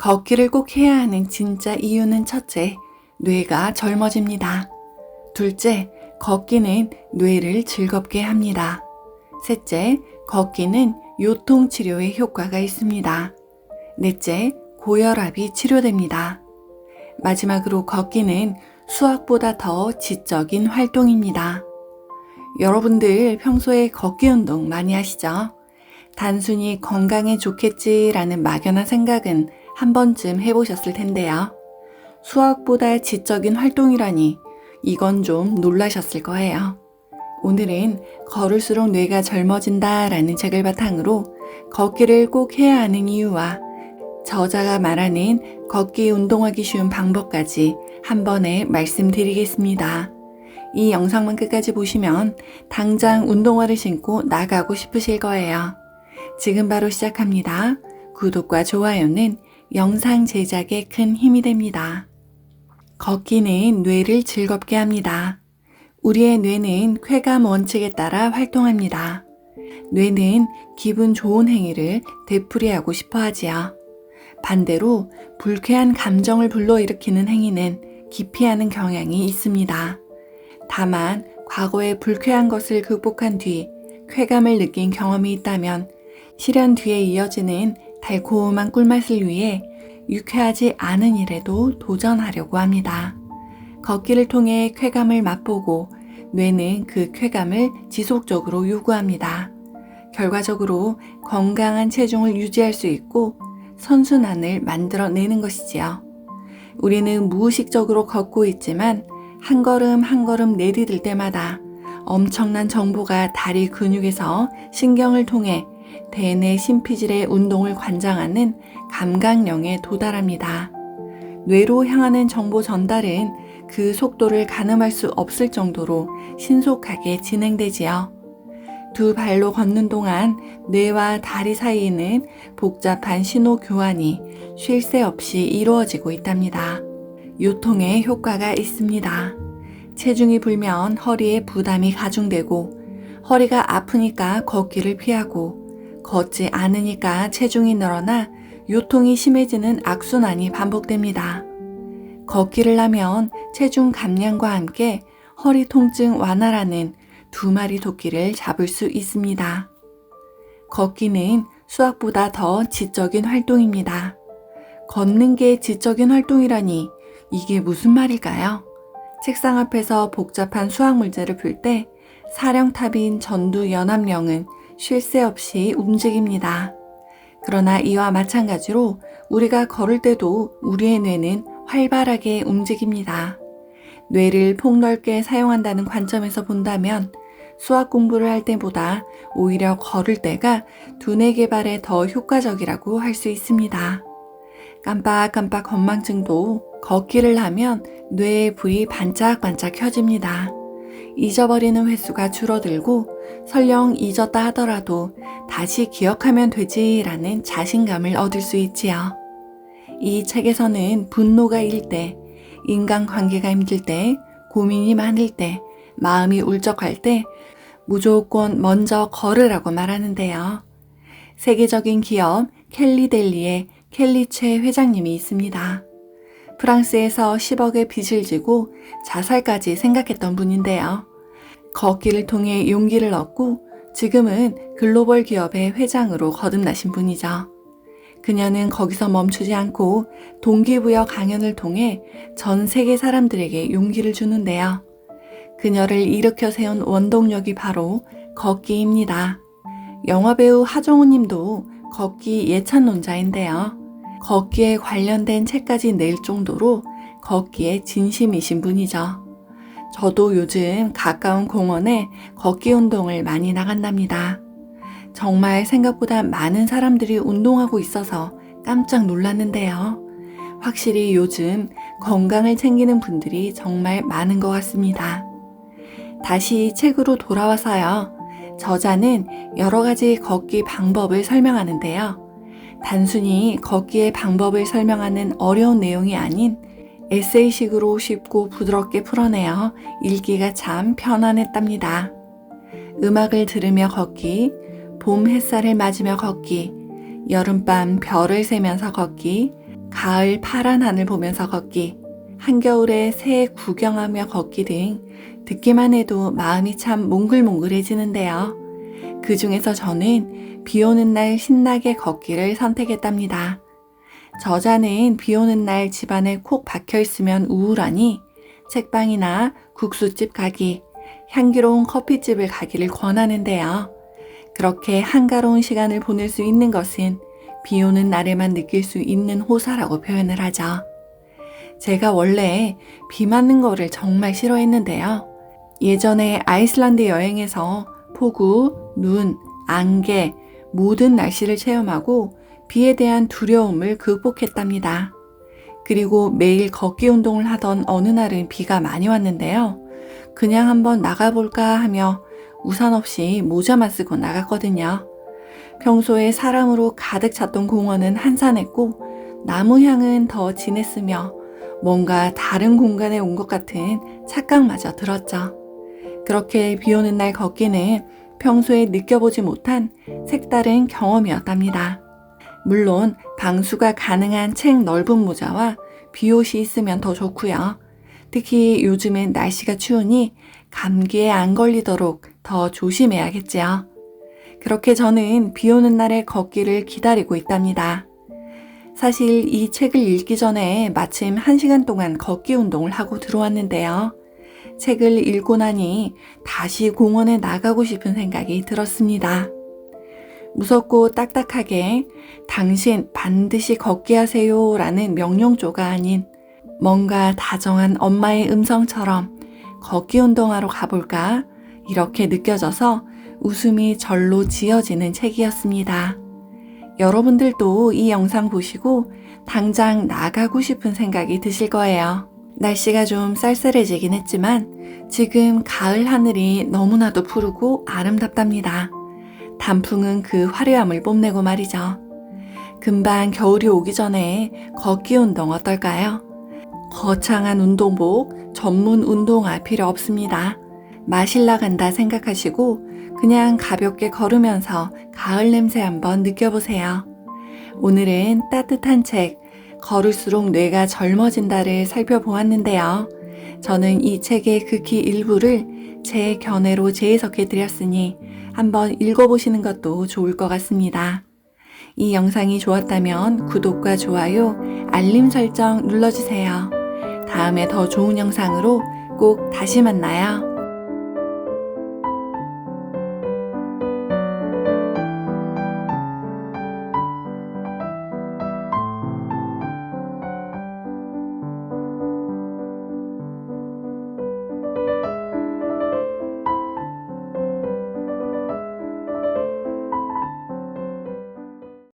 걷기를 꼭 해야 하는 진짜 이유는 첫째, 뇌가 젊어집니다. 둘째, 걷기는 뇌를 즐겁게 합니다. 셋째, 걷기는 요통 치료에 효과가 있습니다. 넷째, 고혈압이 치료됩니다. 마지막으로 걷기는 수학보다 더 지적인 활동입니다. 여러분들 평소에 걷기 운동 많이 하시죠? 단순히 건강에 좋겠지라는 막연한 생각은 한 번쯤 해보셨을 텐데요. 수학보다 지적인 활동이라니 이건 좀 놀라셨을 거예요. 오늘은 걸을수록 뇌가 젊어진다 라는 책을 바탕으로 걷기를 꼭 해야 하는 이유와 저자가 말하는 걷기 운동하기 쉬운 방법까지 한 번에 말씀드리겠습니다. 이 영상만 끝까지 보시면 당장 운동화를 신고 나가고 싶으실 거예요. 지금 바로 시작합니다. 구독과 좋아요는 영상 제작에 큰 힘이 됩니다. 걷기는 뇌를 즐겁게 합니다. 우리의 뇌는 쾌감 원칙에 따라 활동합니다. 뇌는 기분 좋은 행위를 되풀이하고 싶어 하지요. 반대로 불쾌한 감정을 불러일으키는 행위는 기피하는 경향이 있습니다. 다만 과거에 불쾌한 것을 극복한 뒤 쾌감을 느낀 경험이 있다면 실현 뒤에 이어지는 달콤한 꿀맛을 위해 유쾌하지 않은 일에도 도전하려고 합니다. 걷기를 통해 쾌감을 맛보고 뇌는 그 쾌감을 지속적으로 요구합니다. 결과적으로 건강한 체중을 유지할 수 있고 선순환을 만들어내는 것이지요. 우리는 무의식적으로 걷고 있지만 한 걸음 한 걸음 내디딜 때마다 엄청난 정보가 다리 근육에서 신경을 통해 대뇌 심피질의 운동을 관장하는 감각령에 도달합니다. 뇌로 향하는 정보 전달은 그 속도를 가늠할 수 없을 정도로 신속하게 진행되지요. 두 발로 걷는 동안 뇌와 다리 사이에는 복잡한 신호 교환이 쉴 새 없이 이루어지고 있답니다. 요통에 효과가 있습니다. 체중이 불면 허리에 부담이 가중되고 허리가 아프니까 걷기를 피하고 걷지 않으니까 체중이 늘어나 요통이 심해지는 악순환이 반복됩니다. 걷기를 하면 체중 감량과 함께 허리 통증 완화라는 두 마리 토끼를 잡을 수 있습니다. 걷기는 수학보다 더 지적인 활동입니다. 걷는 게 지적인 활동이라니 이게 무슨 말일까요? 책상 앞에서 복잡한 수학 문제를 풀 때 사령탑인 전두 연합령은 쉴 새 없이 움직입니다. 그러나 이와 마찬가지로 우리가 걸을 때도 우리의 뇌는 활발하게 움직입니다. 뇌를 폭넓게 사용한다는 관점에서 본다면 수학 공부를 할 때보다 오히려 걸을 때가 두뇌 개발에 더 효과적이라고 할 수 있습니다. 깜빡깜빡 건망증도 걷기를 하면 뇌의 불이 반짝반짝 켜집니다. 잊어버리는 횟수가 줄어들고 설령 잊었다 하더라도 다시 기억하면 되지라는 자신감을 얻을 수 있지요. 이 책에서는 분노가 일 때, 인간관계가 힘들 때, 고민이 많을 때, 마음이 울적할 때 무조건 먼저 걸으라고 말하는데요. 세계적인 기업 켈리델리의 켈리체 회장님이 있습니다. 프랑스에서 10억의 빚을 지고 자살까지 생각했던 분인데요. 걷기를 통해 용기를 얻고 지금은 글로벌 기업의 회장으로 거듭나신 분이죠. 그녀는 거기서 멈추지 않고 동기부여 강연을 통해 전 세계 사람들에게 용기를 주는데요. 그녀를 일으켜 세운 원동력이 바로 걷기입니다. 영화배우 하정우 님도 걷기 예찬론자인데요. 걷기에 관련된 책까지 낼 정도로 걷기에 진심이신 분이죠. 저도 요즘 가까운 공원에 걷기 운동을 많이 나간답니다. 정말 생각보다 많은 사람들이 운동하고 있어서 깜짝 놀랐는데요. 확실히 요즘 건강을 챙기는 분들이 정말 많은 것 같습니다. 다시 책으로 돌아와서요. 저자는 여러 가지 걷기 방법을 설명하는데요. 단순히 걷기의 방법을 설명하는 어려운 내용이 아닌 에세이식으로 쉽고 부드럽게 풀어내어 읽기가 참 편안했답니다. 음악을 들으며 걷기, 봄 햇살을 맞으며 걷기, 여름밤 별을 세면서 걷기, 가을 파란 하늘 보면서 걷기, 한겨울에 새 구경하며 걷기 등 듣기만 해도 마음이 참 몽글몽글해지는데요. 그 중에서 저는 비 오는 날 신나게 걷기를 선택했답니다. 저자는 비 오는 날 집안에 콕 박혀 있으면 우울하니 책방이나 국수집 가기, 향기로운 커피집을 가기를 권하는데요. 그렇게 한가로운 시간을 보낼 수 있는 것은 비 오는 날에만 느낄 수 있는 호사라고 표현을 하죠. 제가 원래 비 맞는 거를 정말 싫어했는데요. 예전에 아이슬란드 여행에서 폭우, 눈, 안개, 모든 날씨를 체험하고 비에 대한 두려움을 극복했답니다. 그리고 매일 걷기 운동을 하던 어느 날은 비가 많이 왔는데요. 그냥 한번 나가볼까 하며 우산 없이 모자만 쓰고 나갔거든요. 평소에 사람으로 가득 찼던 공원은 한산했고 나무 향은 더 진했으며 뭔가 다른 공간에 온 것 같은 착각마저 들었죠. 그렇게 비 오는 날 걷기는 평소에 느껴보지 못한 색다른 경험이었답니다. 물론 방수가 가능한 책 넓은 모자와 비옷이 있으면 더 좋고요. 특히 요즘엔 날씨가 추우니 감기에 안 걸리도록 더 조심해야겠지요. 그렇게 저는 비 오는 날의 걷기를 기다리고 있답니다. 사실 이 책을 읽기 전에 마침 한 시간 동안 걷기 운동을 하고 들어왔는데요. 책을 읽고 나니 다시 공원에 나가고 싶은 생각이 들었습니다. 무섭고 딱딱하게 당신 반드시 걷게 하세요 라는 명령조가 아닌 뭔가 다정한 엄마의 음성처럼 걷기 운동하러 가볼까? 이렇게 느껴져서 웃음이 절로 지어지는 책이었습니다. 여러분들도 이 영상 보시고 당장 나가고 싶은 생각이 드실 거예요. 날씨가 좀 쌀쌀해지긴 했지만 지금 가을 하늘이 너무나도 푸르고 아름답답니다. 단풍은 그 화려함을 뽐내고 말이죠. 금방 겨울이 오기 전에 걷기 운동 어떨까요? 거창한 운동복, 전문 운동화 필요 없습니다. 마실라 간다 생각하시고 그냥 가볍게 걸으면서 가을 냄새 한번 느껴보세요. 오늘은 따뜻한 책, 걸을수록 뇌가 젊어진다를 살펴보았는데요. 저는 이 책의 극히 일부를 제 견해로 재해석해 드렸으니 한번 읽어보시는 것도 좋을 것 같습니다. 이 영상이 좋았다면 구독과 좋아요, 알림 설정 눌러주세요. 다음에 더 좋은 영상으로 꼭 다시 만나요.